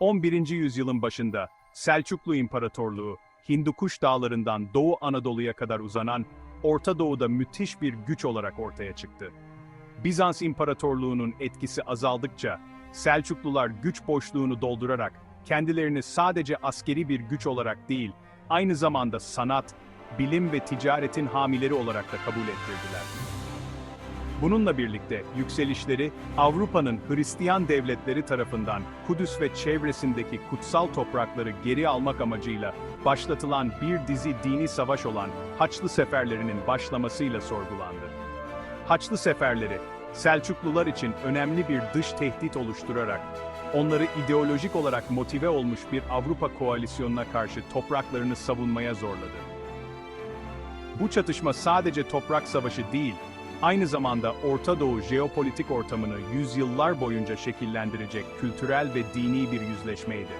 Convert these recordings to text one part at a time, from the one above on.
11. yüzyılın başında Selçuklu İmparatorluğu, Hindukuş dağlarından Doğu Anadolu'ya kadar uzanan Orta Doğu'da müthiş bir güç olarak ortaya çıktı. Bizans İmparatorluğu'nun etkisi azaldıkça Selçuklular güç boşluğunu doldurarak kendilerini sadece askeri bir güç olarak değil, aynı zamanda sanat, bilim ve ticaretin hamileri olarak da kabul ettirdiler. Bununla birlikte yükselişleri Avrupa'nın Hristiyan devletleri tarafından Kudüs ve çevresindeki kutsal toprakları geri almak amacıyla başlatılan bir dizi dini savaş olan Haçlı Seferlerinin başlamasıyla sorgulandı. Haçlı Seferleri, Selçuklular için önemli bir dış tehdit oluşturarak, onları ideolojik olarak motive olmuş bir Avrupa koalisyonuna karşı topraklarını savunmaya zorladı. Bu çatışma sadece toprak savaşı değil, aynı zamanda Orta Doğu jeopolitik ortamını yüzyıllar boyunca şekillendirecek kültürel ve dini bir yüzleşmeydi.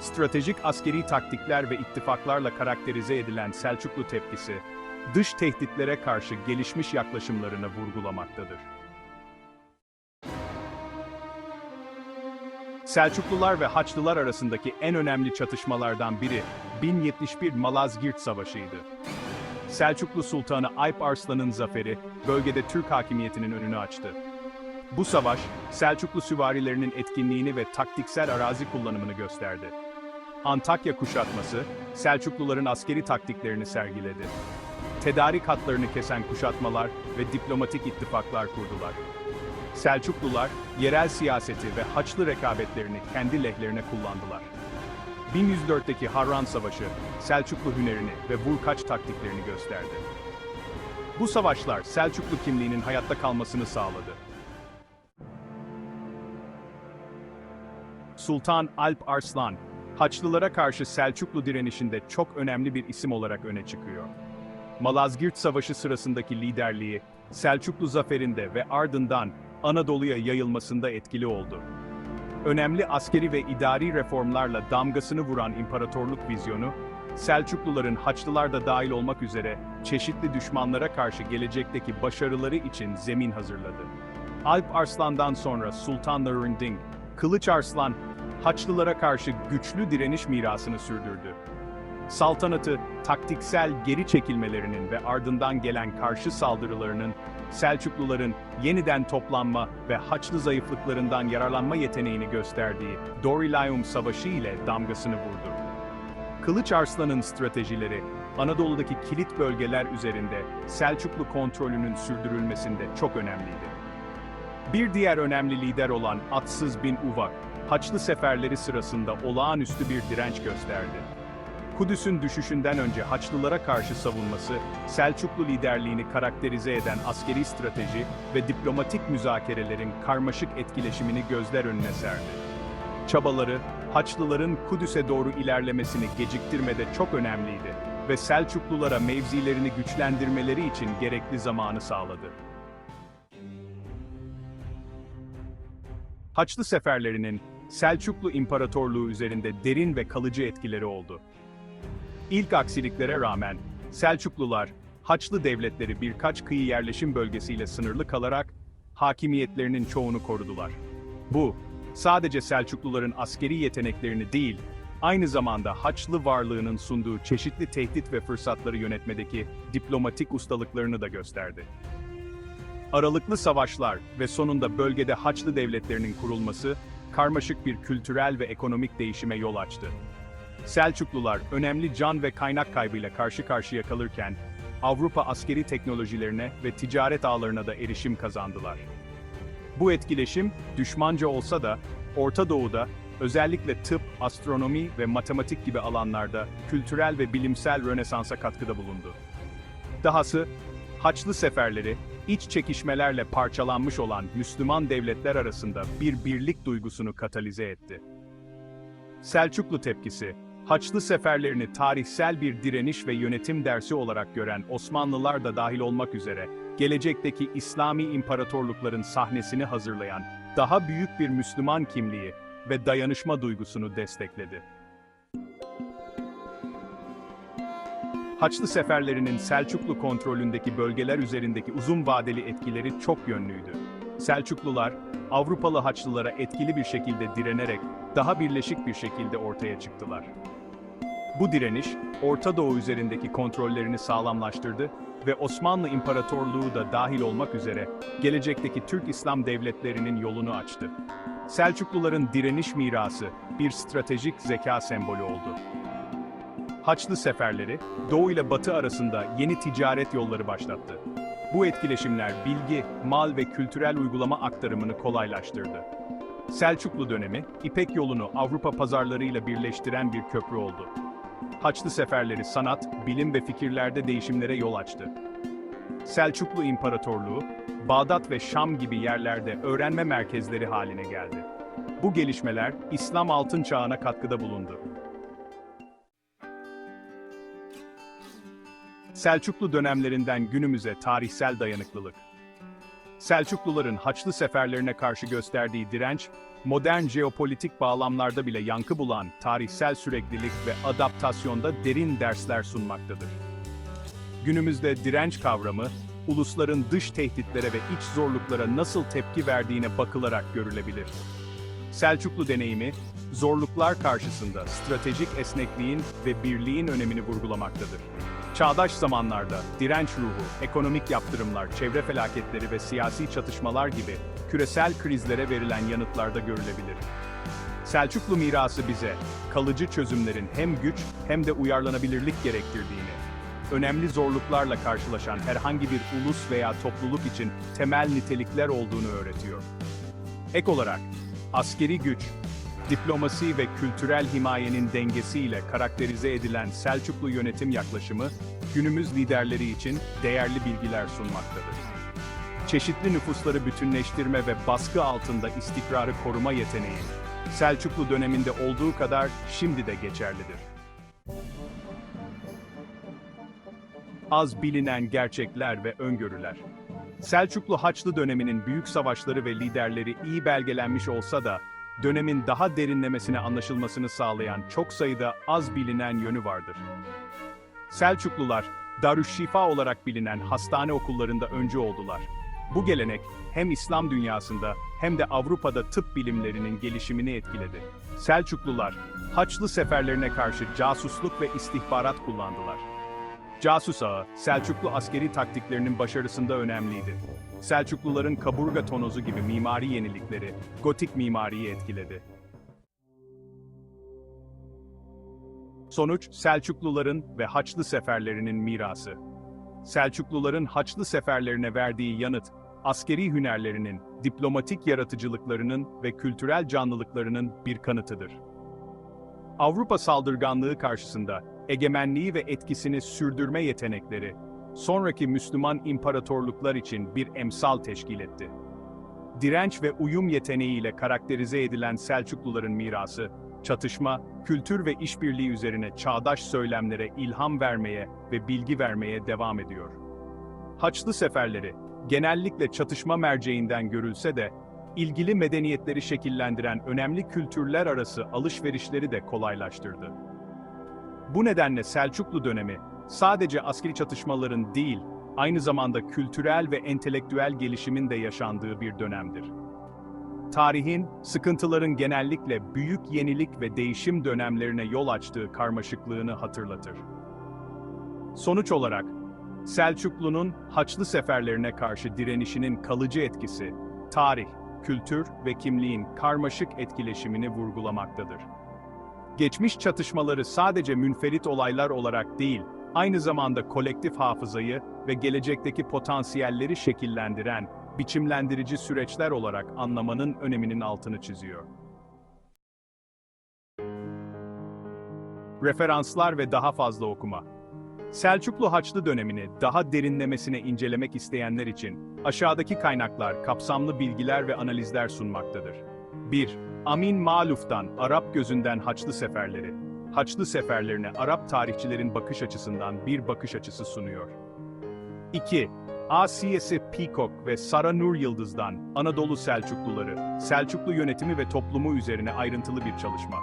Stratejik askeri taktikler ve ittifaklarla karakterize edilen Selçuklu tepkisi, dış tehditlere karşı gelişmiş yaklaşımlarını vurgulamaktadır. Selçuklular ve Haçlılar arasındaki en önemli çatışmalardan biri 1071 Malazgirt Savaşı'ydı. Selçuklu Sultanı Alp Arslan'ın zaferi bölgede Türk hakimiyetinin önünü açtı. Bu savaş, Selçuklu süvarilerinin etkinliğini ve taktiksel arazi kullanımını gösterdi. Antakya kuşatması, Selçukluların askeri taktiklerini sergiledi. Tedarik hatlarını kesen kuşatmalar ve diplomatik ittifaklar kurdular. Selçuklular, yerel siyaseti ve Haçlı rekabetlerini kendi lehlerine kullandılar. 1104'teki Harran Savaşı, Selçuklu hünerini ve vurkaç taktiklerini gösterdi. Bu savaşlar Selçuklu kimliğinin hayatta kalmasını sağladı. Sultan Alp Arslan, Haçlılara karşı Selçuklu direnişinde çok önemli bir isim olarak öne çıkıyor. Malazgirt Savaşı sırasındaki liderliği, Selçuklu zaferinde ve ardından Anadolu'ya yayılmasında etkili oldu. Önemli askeri ve idari reformlarla damgasını vuran imparatorluk vizyonu, Selçukluların Haçlılar da dahil olmak üzere çeşitli düşmanlara karşı gelecekteki başarıları için zemin hazırladı. Alp Arslan'dan sonra Sultan Nurending, Kılıç Arslan, Haçlılara karşı güçlü direniş mirasını sürdürdü. Saltanatı, taktiksel geri çekilmelerinin ve ardından gelen karşı saldırılarının, Selçukluların yeniden toplanma ve Haçlı zayıflıklarından yararlanma yeteneğini gösterdiği Dorilaum Savaşı ile damgasını vurdu. Kılıç Arslan'ın stratejileri, Anadolu'daki kilit bölgeler üzerinde Selçuklu kontrolünün sürdürülmesinde çok önemliydi. Bir diğer önemli lider olan Atsız bin Uvak, Haçlı seferleri sırasında olağanüstü bir direnç gösterdi. Kudüs'ün düşüşünden önce Haçlılara karşı savunması, Selçuklu liderliğini karakterize eden askeri strateji ve diplomatik müzakerelerin karmaşık etkileşimini gözler önüne serdi. Çabaları, Haçlıların Kudüs'e doğru ilerlemesini geciktirmede çok önemliydi ve Selçuklulara mevzilerini güçlendirmeleri için gerekli zamanı sağladı. Haçlı seferlerinin Selçuklu İmparatorluğu üzerinde derin ve kalıcı etkileri oldu. İlk aksiliklere rağmen Selçuklular, Haçlı devletleri birkaç kıyı yerleşim bölgesiyle sınırlı kalarak hakimiyetlerinin çoğunu korudular. Bu, sadece Selçukluların askeri yeteneklerini değil, aynı zamanda Haçlı varlığının sunduğu çeşitli tehdit ve fırsatları yönetmedeki diplomatik ustalıklarını da gösterdi. Aralıklı savaşlar ve sonunda bölgede Haçlı devletlerinin kurulması, karmaşık bir kültürel ve ekonomik değişime yol açtı. Selçuklular önemli can ve kaynak kaybıyla karşı karşıya kalırken, Avrupa askeri teknolojilerine ve ticaret ağlarına da erişim kazandılar. Bu etkileşim, düşmanca olsa da, Orta Doğu'da, özellikle tıp, astronomi ve matematik gibi alanlarda kültürel ve bilimsel rönesansa katkıda bulundu. Dahası, Haçlı seferleri, iç çekişmelerle parçalanmış olan Müslüman devletler arasında bir birlik duygusunu katalize etti. Selçuklu tepkisi, Haçlı seferlerini tarihsel bir direniş ve yönetim dersi olarak gören Osmanlılar da dahil olmak üzere, gelecekteki İslami imparatorlukların sahnesini hazırlayan daha büyük bir Müslüman kimliği ve dayanışma duygusunu destekledi. Haçlı seferlerinin Selçuklu kontrolündeki bölgeler üzerindeki uzun vadeli etkileri çok yönlüydü. Selçuklular, Avrupalı Haçlılara etkili bir şekilde direnerek daha birleşik bir şekilde ortaya çıktılar. Bu direniş, Orta Doğu üzerindeki kontrollerini sağlamlaştırdı ve Osmanlı İmparatorluğu da dahil olmak üzere gelecekteki Türk İslam devletlerinin yolunu açtı. Selçukluların direniş mirası bir stratejik zeka sembolü oldu. Haçlı seferleri, Doğu ile Batı arasında yeni ticaret yolları başlattı. Bu etkileşimler bilgi, mal ve kültürel uygulama aktarımını kolaylaştırdı. Selçuklu dönemi, İpek yolunu Avrupa pazarlarıyla birleştiren bir köprü oldu. Haçlı seferleri sanat, bilim ve fikirlerde değişimlere yol açtı. Selçuklu İmparatorluğu, Bağdat ve Şam gibi yerlerde öğrenme merkezleri haline geldi. Bu gelişmeler İslam altın çağına katkıda bulundu. Selçuklu dönemlerinden günümüze tarihsel dayanıklılık. Selçukluların Haçlı seferlerine karşı gösterdiği direnç, modern jeopolitik bağlamlarda bile yankı bulan tarihsel süreklilik ve adaptasyonda derin dersler sunmaktadır. Günümüzde direnç kavramı, ulusların dış tehditlere ve iç zorluklara nasıl tepki verdiğine bakılarak görülebilir. Selçuklu deneyimi, zorluklar karşısında stratejik esnekliğin ve birliğin önemini vurgulamaktadır. Çağdaş zamanlarda direnç ruhu, ekonomik yaptırımlar, çevre felaketleri ve siyasi çatışmalar gibi küresel krizlere verilen yanıtlarda görülebilir. Selçuklu mirası bize, kalıcı çözümlerin hem güç hem de uyarlanabilirlik gerektirdiğini, önemli zorluklarla karşılaşan herhangi bir ulus veya topluluk için temel nitelikler olduğunu öğretiyor. Ek olarak, askeri güç, diplomasi ve kültürel himayenin dengesiyle karakterize edilen Selçuklu yönetim yaklaşımı, günümüz liderleri için değerli bilgiler sunmaktadır. Çeşitli nüfusları bütünleştirme ve baskı altında istikrarı koruma yeteneği, Selçuklu döneminde olduğu kadar şimdi de geçerlidir. Az bilinen gerçekler ve öngörüler. Selçuklu Haçlı döneminin büyük savaşları ve liderleri iyi belgelenmiş olsa da, dönemin daha derinlemesine anlaşılmasını sağlayan çok sayıda az bilinen yönü vardır. Selçuklular, Darüşşifa olarak bilinen hastane okullarında öncü oldular. Bu gelenek hem İslam dünyasında hem de Avrupa'da tıp bilimlerinin gelişimini etkiledi. Selçuklular, Haçlı seferlerine karşı casusluk ve istihbarat kullandılar. Casus ağı, Selçuklu askeri taktiklerinin başarısında önemliydi. Selçukluların kaburga tonozu gibi mimari yenilikleri, gotik mimariyi etkiledi. Sonuç, Selçukluların ve Haçlı seferlerinin mirası. Selçukluların Haçlı seferlerine verdiği yanıt, askeri hünerlerinin, diplomatik yaratıcılıklarının ve kültürel canlılıklarının bir kanıtıdır. Avrupa saldırganlığı karşısında egemenliği ve etkisini sürdürme yetenekleri, sonraki Müslüman imparatorluklar için bir emsal teşkil etti. Direnç ve uyum yeteneğiyle karakterize edilen Selçukluların mirası, çatışma, kültür ve işbirliği üzerine çağdaş söylemlere ilham vermeye ve bilgi vermeye devam ediyor. Haçlı seferleri, genellikle çatışma merceğinden görülse de, ilgili medeniyetleri şekillendiren önemli kültürler arası alışverişleri de kolaylaştırdı. Bu nedenle Selçuklu dönemi, sadece askeri çatışmaların değil, aynı zamanda kültürel ve entelektüel gelişimin de yaşandığı bir dönemdir. Tarihin, sıkıntıların genellikle büyük yenilik ve değişim dönemlerine yol açtığı karmaşıklığını hatırlatır. Sonuç olarak, Selçuklu'nun Haçlı seferlerine karşı direnişinin kalıcı etkisi, tarih, kültür ve kimliğin karmaşık etkileşimini vurgulamaktadır. Geçmiş çatışmaları sadece münferit olaylar olarak değil, aynı zamanda kolektif hafızayı ve gelecekteki potansiyelleri şekillendiren, biçimlendirici süreçler olarak anlamanın öneminin altını çiziyor. Referanslar ve daha fazla okuma. Selçuklu Haçlı dönemini daha derinlemesine incelemek isteyenler için aşağıdaki kaynaklar kapsamlı bilgiler ve analizler sunmaktadır. 1. Amin Maluf'tan Arap gözünden Haçlı seferleri. Haçlı seferlerine Arap tarihçilerin bakış açısından bir bakış açısı sunuyor. 2. A.C.S. Peacock ve Sara Nur Yıldız'dan Anadolu Selçukluları, Selçuklu yönetimi ve toplumu üzerine ayrıntılı bir çalışma.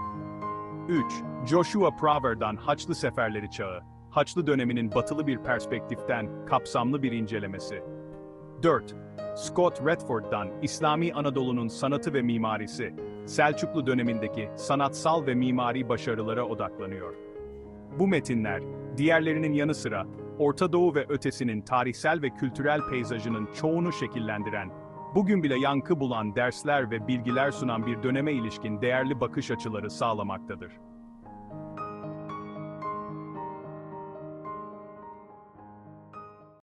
3. Joshua Praver'dan Haçlı Seferleri Çağı, Haçlı döneminin batılı bir perspektiften kapsamlı bir incelemesi. 4. Scott Redford'dan İslami Anadolu'nun sanatı ve mimarisi, Selçuklu dönemindeki sanatsal ve mimari başarılara odaklanıyor. Bu metinler, diğerlerinin yanı sıra, Orta Doğu ve ötesinin tarihsel ve kültürel peyzajının çoğunu şekillendiren, bugün bile yankı bulan dersler ve bilgiler sunan bir döneme ilişkin değerli bakış açıları sağlamaktadır.